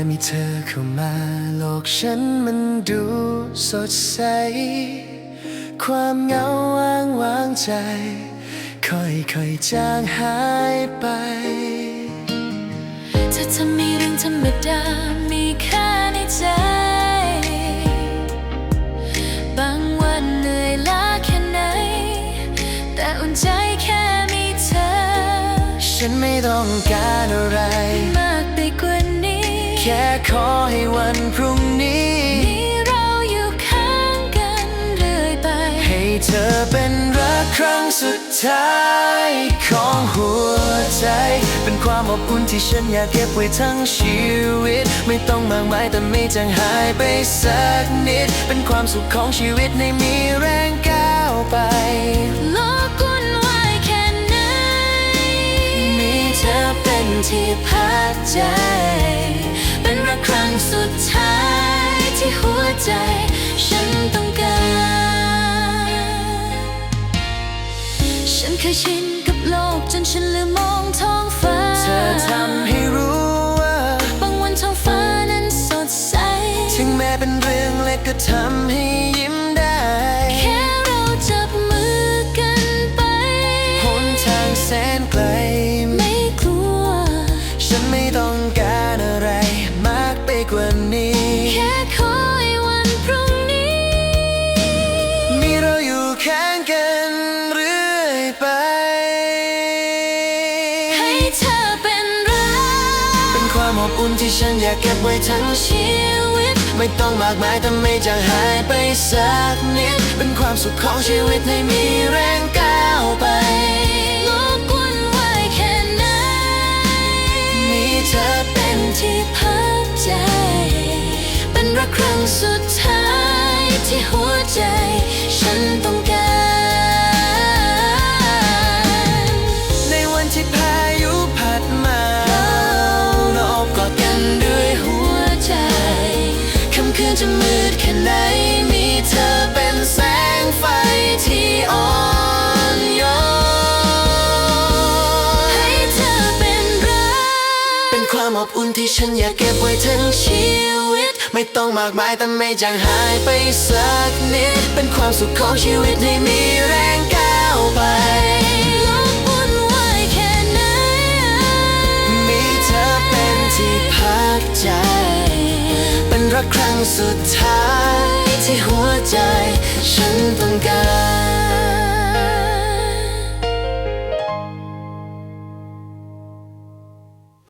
่มีเธอเข้ามาโลกฉันมันดูสดใส ความเหงาว้างวางใจ ค่อยๆจางหายไปเธอทำให้เรื่องธรรมดามีค่าในใจ บางวันเหนื่อยล้าแค่ไหน แต่อุ่นใจแค่มีเธอ ฉันไม่ต้องการอะไร ค่ขอให้วันพรุ่งนี้มีเราอยู่ข้างกันเรื่อยไป ให้เธอเป็นรักครั้งสุดท้ายของหัวใจ เป็นความอบอุ่นที่ฉันอยากเก็บไว้ทั้งชีวิต ไม่ต้องมากมายแต่ไม่จางหายไปสักนิด เป็นความสุขของชีวิตในมีแรงก้าวไปโลกวุ่นวายแค่ไหนมีเธอเป็นที่ที่พักใจ เป็นรักครั้งสุดท้ายที่หัวใจ ฉันต้องการ ฉันเคยชินกับโลกจนฉันลืมมองท้องฟ้า เธอทำให้รู้ว่าบางวันท้องฟ้านั้นสดใส ถึงแม้เป็นเรื่องเล็กก็ทำให้ยิ้มได้ แค่เราจับมือกันไปหนทางแสนไกล ไม่กลัว ฉันไม่ต้องการอะไร เธอเป็นรัก เป็นความอบอุ่นที่ฉันอยากเก็บไว้ทั้งชีชีวิต ไม่ต้องมากมายแต่ไม่จางหายไปสักนิด เป็นความสุขของชีวิตให้มีแรงก้าวไปโลกวุ่นวายแค่ไหน มีเธอเป็นที่พักใจ เป็นรักครั้งสุด จะมืดแค่ไหน มีเธอเป็นแสงไฟที่อ่อนโยนให้เธอเป็นรัก เป็นความอบอุ่นที่ฉันอยากเก็บไว้ทั้งชีวิต ไม่ต้องมากมายแต่ไม่จางหายไปสักนิด เป็นความสุขของชีวิตให้มี รักครั้งสุดท้ายที่หัวใจ ฉันต้องการ